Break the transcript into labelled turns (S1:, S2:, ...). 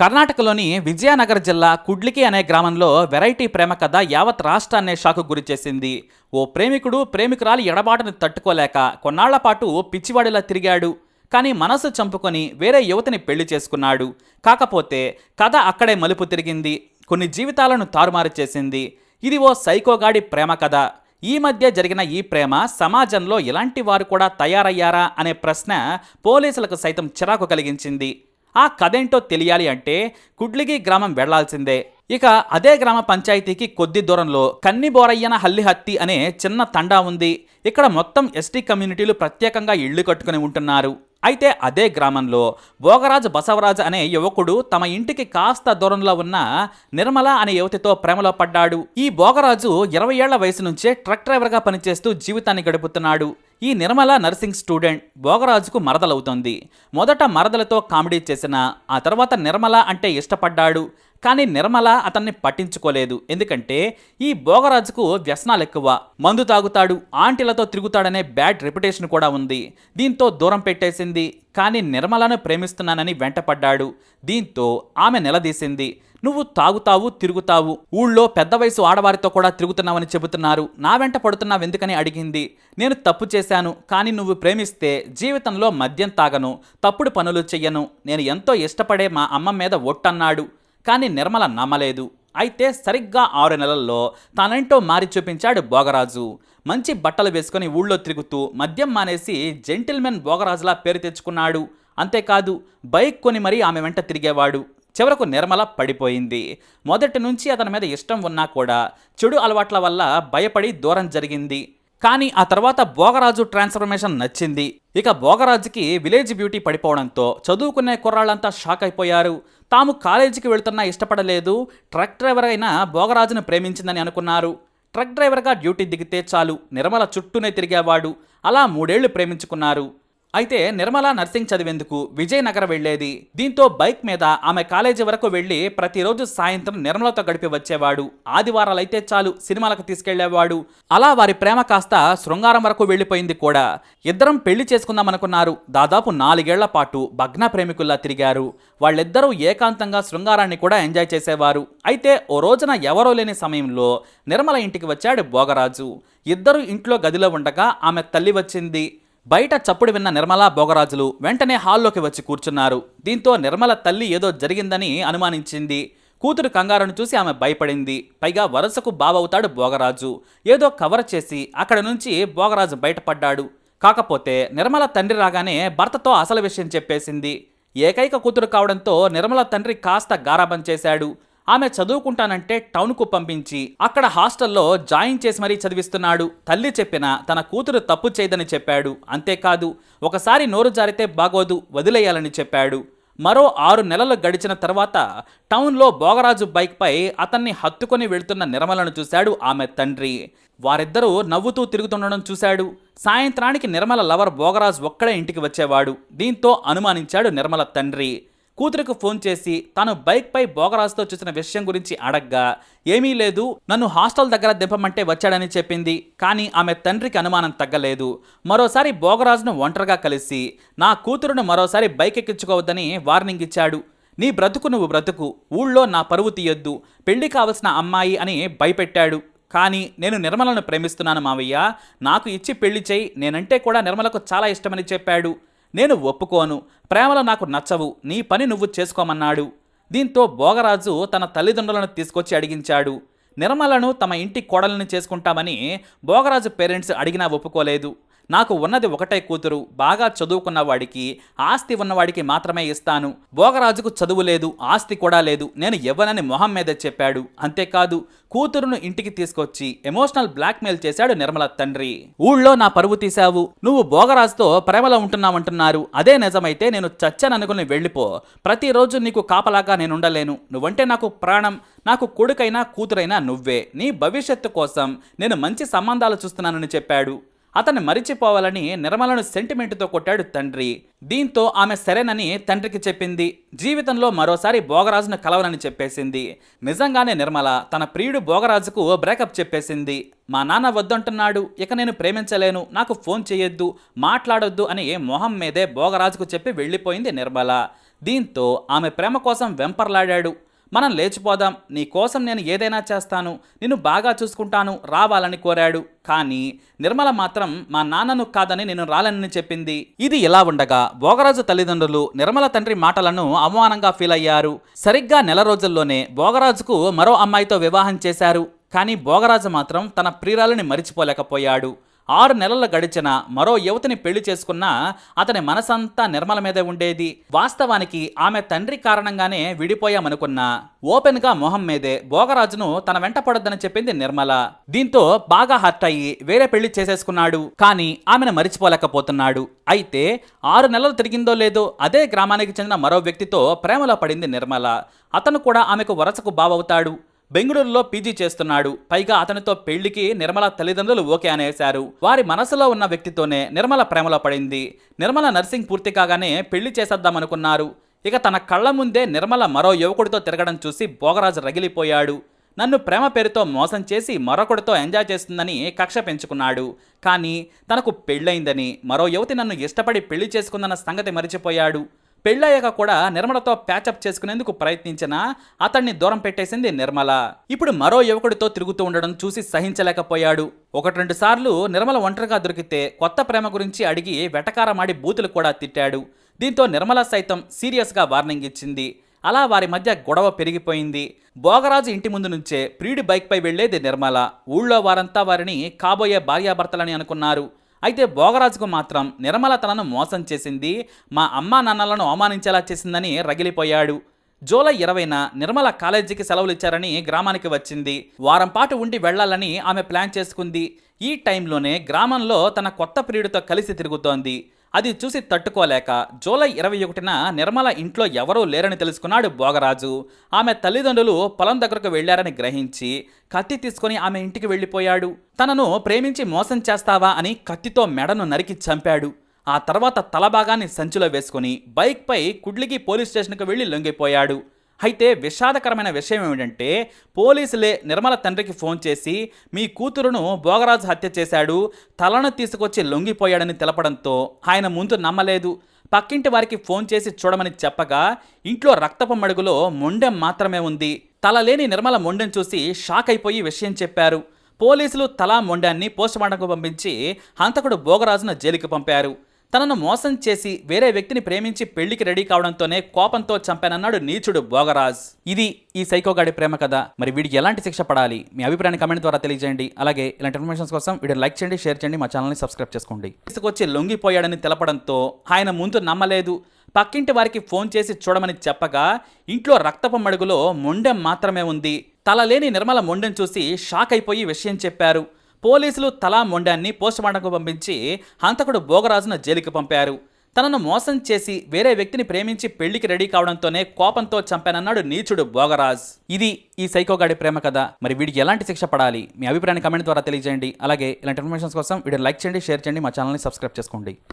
S1: కర్ణాటకలోని విజయనగర జిల్లా కుడ్లికి అనే గ్రామంలో వెరైటీ ప్రేమ కథ యావత్ రాష్ట్రాన్నే షాకు గురి చేసింది ఓ ప్రేమికుడు ప్రేమికురాలి ఎడబాటును తట్టుకోలేక కొన్నాళ్ళ పాటు పిచ్చివాడిలా తిరిగాడు. కానీ మనసు చంపుకొని వేరే యువతిని పెళ్ళి చేసుకున్నాడు. కాకపోతే కథ అక్కడే మలుపు తిరిగింది. కొన్ని జీవితాలను తారుమారు చేసింది. ఇది ఓ సైకోగాడి ప్రేమ కథ. ఈ మధ్య జరిగిన ఈ ప్రేమ సమాజంలో ఇలాంటి వారు కూడా తయారయ్యారా అనే ప్రశ్న పోలీసులకు సైతం చిరాకు కలిగించింది. ఆ కథేంటో తెలియాలి అంటే కుడ్లిగి గ్రామం వెళ్ళాల్సిందే. ఇక అదే గ్రామ పంచాయతీకి కొద్ది దూరంలో కన్నిబోరయ్యన హల్లిహత్తి అనే చిన్న తండా ఉంది. ఇక్కడ మొత్తం ఎస్టీ కమ్యూనిటీలు ప్రత్యేకంగా ఇళ్ళు కట్టుకుని ఉంటున్నారు. అయితే అదే గ్రామంలో భోగరాజు బసవరాజు అనే యువకుడు తమ ఇంటికి కాస్త దూరంలో ఉన్న నిర్మల అనే యువతితో ప్రేమలో పడ్డాడు. ఈ భోగరాజు ఇరవై ఏళ్ళ వయసు నుంచే ట్రక్ డ్రైవర్గా పనిచేస్తూ జీవితాన్ని గడుపుతున్నాడు. ఈ నిర్మల నర్సింగ్ స్టూడెంట్ భోగరాజుకు మరదలవుతోంది. మొదట మరదలతో కామెడీ చేసిన ఆ తర్వాత నిర్మల అంటే ఇష్టపడ్డాడు. కానీ నిర్మల అతన్ని పట్టించుకోలేదు. ఎందుకంటే ఈ భోగరాజుకు వ్యసనాలు ఎక్కువ. మందు తాగుతాడు ఆంటీలతో తిరుగుతాడనే బ్యాడ్ రెప్యుటేషన్ కూడా ఉంది. దీంతో దూరం పెట్టేసింది. కానీ నిర్మలను ప్రేమిస్తున్నానని వెంటపడ్డాడు. దీంతో ఆమె నిలదీసింది. నువ్వు తాగుతావు తిరుగుతావు. ఊళ్ళో పెద్ద వయసు ఆడవారితో కూడా తిరుగుతున్నావని చెబుతున్నారు. నా వెంట పడుతున్నావు ఎందుకని అడిగింది. నేను తప్పు చేశాను. కానీ నువ్వు ప్రేమిస్తే జీవితంలో మద్యం తాగను. తప్పుడు పనులు చెయ్యను. నేను ఎంతో ఇష్టపడే మా అమ్మ మీద ఒట్టన్నాడు. కానీ నిర్మల నమ్మలేదు. అయితే సరిగ్గా ఆరు నెలల్లో తానేంటో మారి చూపించాడు భోగరాజు. మంచి బట్టలు వేసుకొని ఊళ్ళో తిరుగుతూ మద్యం మానేసి జెంటిల్మెన్ భోగరాజులా పేరు తెచ్చుకున్నాడు. అంతేకాదు బైక్ కొని మరీ ఆమె వెంట తిరిగేవాడు. చివరకు నిర్మల పడిపోయింది. మొదటి నుంచి అతని మీద ఇష్టం ఉన్నా కూడా చెడు అలవాట్ల వల్ల భయపడి దూరం జరిగింది. కానీ ఆ తర్వాత భోగరాజు ట్రాన్స్ఫర్మేషన్ నచ్చింది. ఇక భోగరాజుకి విలేజ్ బ్యూటీ పడిపోవడంతో చదువుకునే కుర్రాళ్ళంతా షాక్ అయిపోయారు. తాము కాలేజీకి వెళుతున్నా ఇష్టపడలేదు. ట్రక్ డ్రైవర్ అయిన భోగరాజును ప్రేమించిందని అనుకున్నారు. ట్రక్ డ్రైవర్గా డ్యూటీ దిగితే చాలు. నిర్మల చుట్టూనే తిరిగేవాడు. అలా మూడేళ్ళు ప్రేమించుకున్నారు. అయితే నిర్మల నర్సింగ్ చదివేందుకు విజయనగరం వెళ్ళేది దీంతో బైక్ మీద ఆమె కాలేజీ వరకు వెళ్ళి ప్రతిరోజు సాయంత్రం నిర్మలతో గడిపి వచ్చేవాడు. ఆదివారాలైతే చాలు సినిమాలకు తీసుకెళ్ళేవాడు. అలా వారి ప్రేమ కాస్త శృంగారం వరకు వెళ్ళిపోయింది కూడా. ఇద్దరం పెళ్ళి చేసుకుందామనుకున్నారు. దాదాపు నాలుగేళ్ళ పాటు భగ్న ప్రేమికుల్లా తిరిగారు. వాళ్ళిద్దరూ ఏకాంతంగా శృంగారాన్ని కూడా ఎంజాయ్ చేసేవారు. అయితే ఓ రోజున ఎవరో లేని సమయంలో నిర్మల ఇంటికి వచ్చాడు భోగరాజు. ఇద్దరు ఇంట్లో గదిలో ఉండగా ఆమె తల్లి వచ్చింది. బయట చప్పుడు విన్న నిర్మల భోగరాజులు వెంటనే హాల్లోకి వచ్చి కూర్చున్నారు. దీంతో నిర్మల తల్లి ఏదో జరిగిందని అనుమానించింది. కూతురు కంగారును చూసి ఆమె భయపడింది. పైగా వరుసకు బావవుతాడు భోగరాజు ఏదో కవర్ చేసి అక్కడ నుంచి భోగరాజు బయటపడ్డాడు. కాకపోతే నిర్మల తండ్రి రాగానే భర్తతో అసలు విషయం చెప్పేసింది. ఏకైక కూతురు కావడంతో నిర్మల తండ్రి కాస్త గారాబం చేశాడు. ఆమె చదువుకుంటానంటే టౌన్కు పంపించి అక్కడ హాస్టల్లో జాయిన్ చేసి మరీ చదివిస్తున్నాడు. తల్లి చెప్పిన తన కూతురు తప్పు చేయదని చెప్పాడు. అంతేకాదు ఒకసారి నోరు జారితే బాగోదు వదిలేయాలని చెప్పాడు. మరో ఆరు నెలలు గడిచిన తర్వాత టౌన్లో భోగరాజు బైక్పై అతన్ని హత్తుకొని వెళ్తున్న నిర్మలను చూశాడు ఆమె తండ్రి. వారిద్దరూ నవ్వుతూ తిరుగుతుండడం చూశాడు. సాయంత్రానికి నిర్మల లవర్ భోగరాజు ఒక్కడే ఇంటికి వచ్చేవాడు. దీంతో అనుమానించాడు నిర్మల తండ్రి. కూతురికి ఫోన్ చేసి తాను బైక్పై భోగరాజుతో చూసిన విషయం గురించి అడగ్గా ఏమీ లేదు నన్ను హాస్టల్ దగ్గర దింపమంటే వచ్చాడని చెప్పింది కానీ ఆమె తండ్రికి అనుమానం తగ్గలేదు. మరోసారి భోగరాజును ఒంటరిగా కలిసి నా కూతురును మరోసారి బైక్ ఎక్కించుకోవద్దని వార్నింగ్ ఇచ్చాడు. నీ బ్రతుకు నువ్వు బ్రతుకు ఊళ్ళో నా పరువు తీయొద్దు పెళ్ళి కావలసిన అమ్మాయి అని భయపెట్టాడు. కానీ నేను నిర్మలను ప్రేమిస్తున్నాను మావయ్య నాకు ఇచ్చి పెళ్ళి చేయి నేనంటే కూడా నిర్మలకు చాలా ఇష్టమని చెప్పాడు. నేను ఒప్పుకోను. ప్రేమలో నాకు నచ్చవు. నీ పని నువ్వు చేసుకోమన్నాడు. దీంతో భోగరాజు తన తల్లిదండ్రులను తీసుకొచ్చి అడిగించాడు. నిర్మలను తమ ఇంటి కోడలను చేసుకుంటామని భోగరాజు పేరెంట్స్ అడిగినా ఒప్పుకోలేదు. నాకు ఉన్నది ఒకటే కూతురు బాగా చదువుకున్న వాడికి ఆస్తి ఉన్నవాడికి మాత్రమే ఇస్తాను. భోగరాజుకు చదువు లేదు ఆస్తి కూడా లేదు నేను ఇవ్వనని మొహం మీద చెప్పాడు. అంతేకాదు కూతురును ఇంటికి తీసుకొచ్చి ఎమోషనల్ బ్లాక్మెయిల్ చేశాడు నిర్మల తండ్రి. ఊళ్ళో నా పరువు తీశావు నువ్వు భోగరాజుతో ప్రేమలో ఉంటున్నావంటున్నారు. అదే నిజమైతే నేను చచ్చాననుకుని వెళ్ళిపో. ప్రతిరోజు నీకు కాపలాగా నేను ఉండలేను నువ్వంటే నాకు ప్రాణం నాకు కొడుకైనా కూతురైనా నువ్వే. నీ భవిష్యత్తు కోసం నేను మంచి సంబంధాలు చూస్తున్నానని చెప్పాడు. అతన్ని మరిచిపోవాలని నిర్మలను సెంటిమెంట్తో కొట్టాడు తండ్రి. దీంతో ఆమె సరేనని తండ్రికి చెప్పింది. జీవితంలో మరోసారి భోగరాజును కలవనని చెప్పేసింది. నిజంగానే నిర్మల తన ప్రియుడు భోగరాజుకు బ్రేకప్ చెప్పేసింది. మా నాన్న వద్దంటున్నాడు. ఇక నేను ప్రేమించలేను. నాకు ఫోన్ చేయొద్దు. మాట్లాడొద్దు అని మొహం మీదే భోగరాజుకు చెప్పి వెళ్ళిపోయింది నిర్మల. దీంతో ఆమె ప్రేమ కోసం వెంపర్లాడాడు. మనం లేచిపోదాం. నీ కోసం నేను ఏదైనా చేస్తాను. నిన్ను బాగా చూసుకుంటాను. రావాలని కోరాడు. కానీ నిర్మల మాత్రం మా నాన్నను కాదని నేను రాలని చెప్పింది. ఇది ఇలా ఉండగా భోగరాజు తల్లిదండ్రులు నిర్మల తండ్రి మాటలను అవమానంగా ఫీల్ అయ్యారు. సరిగ్గా నెల రోజుల్లోనే భోగరాజుకు మరో అమ్మాయితో వివాహం చేశారు. కానీ భోగరాజు మాత్రం తన ప్రియురాలని మరిచిపోలేకపోయాడు. ఆరు నెలలు గడిచిన మరో యువతిని పెళ్ళి చేసుకున్నా అతని మనసంతా నిర్మల మీదే ఉండేది. వాస్తవానికి ఆమె తండ్రి కారణంగానే విడిపోయామనుకున్నా ఓపెన్గా మొహం మీదే భోగరాజును తన వెంట పడొద్దని చెప్పింది నిర్మల. దీంతో బాగా హర్ట్ అయ్యి వేరే పెళ్ళి చేసేసుకున్నాడు. కానీ ఆమెను మరిచిపోలేకపోతున్నాడు. అయితే ఆరు నెలలు తిరిగిందో లేదో అదే గ్రామానికి చెందిన మరో వ్యక్తితో ప్రేమలో పడింది నిర్మల. అతను కూడా ఆమెకు వరసకు బావవుతాడు. బెంగళూరులో పీజీ చేస్తున్నాడు. పైగా అతనితో పెళ్ళికి నిర్మల తల్లిదండ్రులు ఓకే అనేశారు. వారి మనసులో ఉన్న వ్యక్తితోనే నిర్మల ప్రేమలో పడింది. నిర్మల నర్సింగ్ పూర్తి కాగానే పెళ్ళి చేసేద్దామనుకున్నారు. ఇక తన కళ్ళ ముందే నిర్మల మరో యువకుడితో తిరగడం చూసి భోగరాజు రగిలిపోయాడు. నన్ను ప్రేమ పేరుతో మోసం చేసి మరొకడితో ఎంజాయ్ చేస్తుందని కక్ష పెంచుకున్నాడు. కానీ తనకు పెళ్ళైందని మరో యువతి నన్ను ఇష్టపడి పెళ్ళి చేసుకుందన్న సంగతి మరిచిపోయాడు. పెళ్ళయ్యాక కూడా నిర్మలతో ప్యాచప్ చేసుకునేందుకు ప్రయత్నించినా అతన్ని దూరం పెట్టేసింది నిర్మల. ఇప్పుడు మరో యువకుడితో తిరుగుతూ ఉండడం చూసి సహించలేకపోయాడు. ఒకటి రెండు సార్లు నిర్మల ఒంటరిగా దొరికితే కొత్త ప్రేమ గురించి అడిగి వెటకారమాడి బూతులు కూడా తిట్టాడు. దీంతో నిర్మల సైతం సీరియస్గా వార్నింగ్ ఇచ్చింది. అలా వారి మధ్య గొడవ పెరిగిపోయింది. భోగరాజు ఇంటి ముందు నుంచే ప్రియుడి బైక్పై వెళ్ళేది నిర్మల. ఊళ్ళో వారంతా వారిని కాబోయే భార్యాభర్తలని అనుకున్నారు. అయితే భోగరాజుకు మాత్రం నిర్మల తనను మోసం చేసింది. మా అమ్మా నాన్నలను అవమానించేలా చేసిందని రగిలిపోయాడు. జూలై ఇరవైన నిర్మల కాలేజీకి సెలవులు ఇచ్చారని గ్రామానికి వచ్చింది. వారం పాటు ఉండి వెళ్ళాలని ఆమె ప్లాన్ చేసుకుంది. ఈ టైంలోనే గ్రామంలో తన కొత్త ప్రియుడితో కలిసి తిరుగుతోంది. అది చూసి తట్టుకోలేక జూలై ఇరవై ఒకటిన నిర్మల ఇంట్లో ఎవరూ లేరని తెలుసుకున్నాడు భోగరాజు. ఆమె తల్లిదండ్రులు పొలం దగ్గరకు వెళ్ళారని గ్రహించి కత్తి తీసుకొని ఆమె ఇంటికి వెళ్ళిపోయాడు. తనను ప్రేమించి మోసం చేస్తావా అని కత్తితో మెడను నరికి చంపాడు. ఆ తర్వాత తలభాగాన్ని సంచిలో వేసుకుని బైక్పై కుడ్లిగి పోలీస్ స్టేషన్కి వెళ్ళి లొంగిపోయాడు. అయితే విషాదకరమైన విషయం ఏమిటంటే పోలీసులే నిర్మల తండ్రికి ఫోన్ చేసి మీ కూతురును భోగరాజు హత్య చేశాడు తలను తీసుకొచ్చి లొంగిపోయాడని తెలపడంతో ఆయన ముందు నమ్మలేదు. పక్కింటి వారికి ఫోన్ చేసి చూడమని చెప్పగా ఇంట్లో రక్తపు మడుగులో మొండెం మాత్రమే ఉంది. తల లేని నిర్మల మొండెం చూసి షాక్ అయిపోయి విషయం చెప్పారు. పోలీసులు తలా మొండాన్ని పోస్టుమార్టంకు పంపించి హంతకుడు భోగరాజును జైలుకి పంపారు. తనను మోసం చేసి వేరే వ్యక్తిని ప్రేమించి పెళ్ళికి రెడీ కావడంతోనే కోపంతో చంపానన్నాడు నీచుడు భోగరాజ్. ఇది ఈ సైకోగాడి ప్రేమ కథ. మరి వీడికి ఎలాంటి శిక్ష పడాలి? మీ అభిప్రాయాన్ని కమెంట్ ద్వారా తెలియజేయండి. అలాగే ఇలాంటి ఇన్ఫర్మేషన్స్ కోసం వీడియో లైక్ చేయండి షేర్ చేయండి మా ఛానల్ని సబ్స్క్రైబ్ చేసుకోండి. తీసుకొచ్చి లొంగిపోయాడని తెలపడంతో ఆయన ముందు నమ్మలేదు. పక్కింటి వారికి ఫోన్ చేసి చూడమని చెప్పగా ఇంట్లో రక్తపు మడుగులో మొండెం మాత్రమే ఉంది. తల లేని నిర్మల మొండెం చూసి షాక్ అయిపోయి విషయం చెప్పారు. పోలీసులు తలా మొండాన్ని పోస్టుమార్టంకు పంపించి హంతకుడు భోగరాజును జైలుకి పంపారు. తనను మోసం చేసి వేరే వ్యక్తిని ప్రేమించి పెళ్ళికి రెడీ కావడంతోనే కోపంతో చంపానన్నాడు నీచుడు భోగరాజ్. ఇది ఈ సైకోగాడి ప్రేమ కథ. మరి వీడికి ఎలాంటి శిక్ష పడాలి? మీ అభిప్రాయాన్ని కమెంట్ ద్వారా తెలియజేయండి. అలాగే ఇలాంటి ఇన్ఫర్మేషన్స్ కోసం వీడియో లైక్ చేయండి షేర్ చేయండి మా ఛానల్ని సబ్స్క్రైబ్ చేసుకోండి.